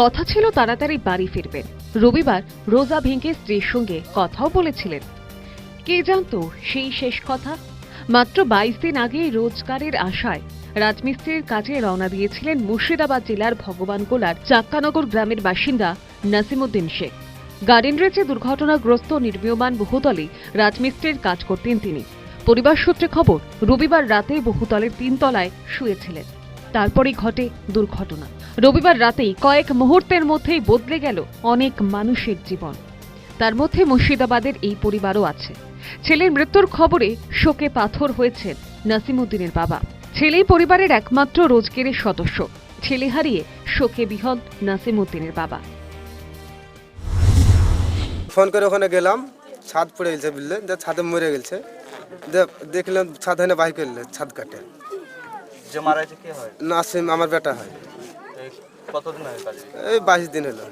কথা ছিল তাড়াতাড়ি বাড়ি ফিরবেন। রবিবার রোজা ভেঙে স্ত্রীর সঙ্গে কথাও বলেছিলেন। কে জানতো সেই শেষ কথা? মাত্র বাইশ দিন আগে রোজগারের আশায় রাজমিস্ত্রির কাজে রওনা দিয়েছিলেন মুর্শিদাবাদ জেলার ভগবানগোলার চাক্কানগর গ্রামের বাসিন্দা নাসিমুদ্দিন শেখ। গার্ডেন রেচে দুর্ঘটনাগ্রস্ত নির্মীয়মান বহুতলে রাজমিস্ত্রির কাজ করতেন তিনি। পরিবার সূত্রে খবর, রবিবার রাতে বহুতলের তিনতলায় শুয়েছিলেন। তারপরেই ঘটে দুর্ঘটনা। রবিবার রাতেই কয়েক মুহূর্তের মধ্যেই বদলে গেল অনেক মানুষের জীবন। তার মধ্যে মুর্শিদাবাদের এই পরিবারও আছে। ছেলের মৃত্যুর খবরে শোকে পাথর হয়েছেন নাসিমুদ্দিনের বাবা। ছেলেই পরিবারের একমাত্র রোজগেরের সদস্য। ছেলে হারিয়ে শোকে বিহল নাসিমুদ্দিনের বাবা। ফোন করে ওখানে গেলাম ছাদ পড়ে গেছে বুঝলে? যে ছাদে মরে গেছে। দেখলাম ছাদ হয় না বাই করলে ছাদ কাটে। যে মারা গেছে কে হয়? নাসিম আমার বেটা হয়। কতদিন কাজে? এই বাইশ দিন হলো।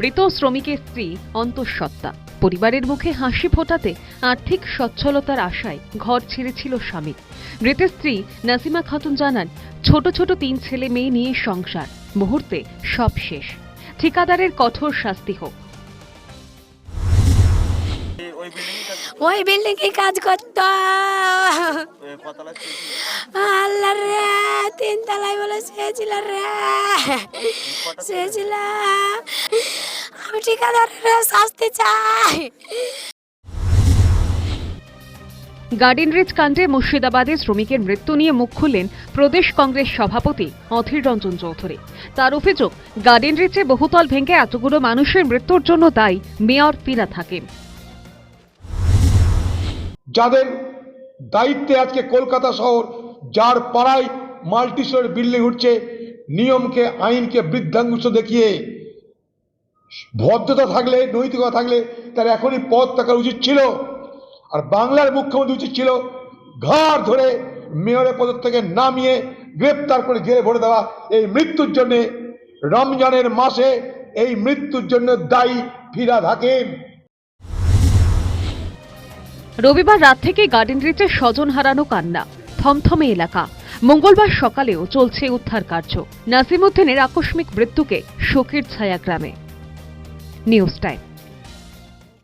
মৃত শ্রমিকের স্ত্রী অন্তঃসত্ত্বা। পরিবারের মুখে হাসি ফোটাতে আর্থিক সচ্ছলতার আশায় ঘর ছেড়েছিল স্বামী। মৃতের স্ত্রী নাসিমা খাতুন জানান ছোট ছোট তিন ছেলে মেয়ে নিয়ে সংসার। মুহূর্তে সব শেষ। ঠিকাদারের কঠোর শাস্তি হোক। ওই বিল্ডিং কাজ করতো? আল্লাহ রে! তিন তলায় বলে শুয়েছিল রে। শুয়েছিলাম আমি ঠিকাদারের শাস্তি চাই। গার্ডেন রিচ কাণ্ডে মুর্শিদাবাদে শ্রমিকের মৃত্যু নিয়ে মুখ খুললেন প্রদেশ কংগ্রেস সভাপতি অধীর রঞ্জন চৌধুরী। তার অভিযোগ গার্ডেন রিচে বহুতল ভেঙে এতগুলো মানুষের মৃত্যুর জন্য দায়ী মেয়র ফিরা থাকেন। যাদের দায়িত্বে আজকে কলকাতা শহর যার পাড়ায় মাল্টিস্টোরি বিল্ডিং উঠছে, নিয়মকে, আইনকে বৃদ্ধাঙ্গুষ দেখিয়ে। ভদ্রতা থাকলে, নৈতিকতা থাকলে, তার এখনই পদ থাকার উচিত ছিল। আর বাংলার মুখ্যমন্ত্রী উচিত ছিল ঘাড় ধরে মেয়রের পদ থেকে নামিয়ে গ্রেপ্তার করে জেলে ভরে দেওয়া এই মৃত্যুর জন্যে, রমজানের মাসে এই মৃত্যুর জন্য দায়ী ফিরা থাকেন রবিবার রাত থেকে গার্ডেন রিচে স্বজন হারানো কান্না, থমথমে এলাকা। মঙ্গলবার সকালেও চলছে উদ্ধার কার্য। নাসিমুদ্দিনের আকস্মিক মৃত্যুকে শোকের ছায়া গ্রামে। News time.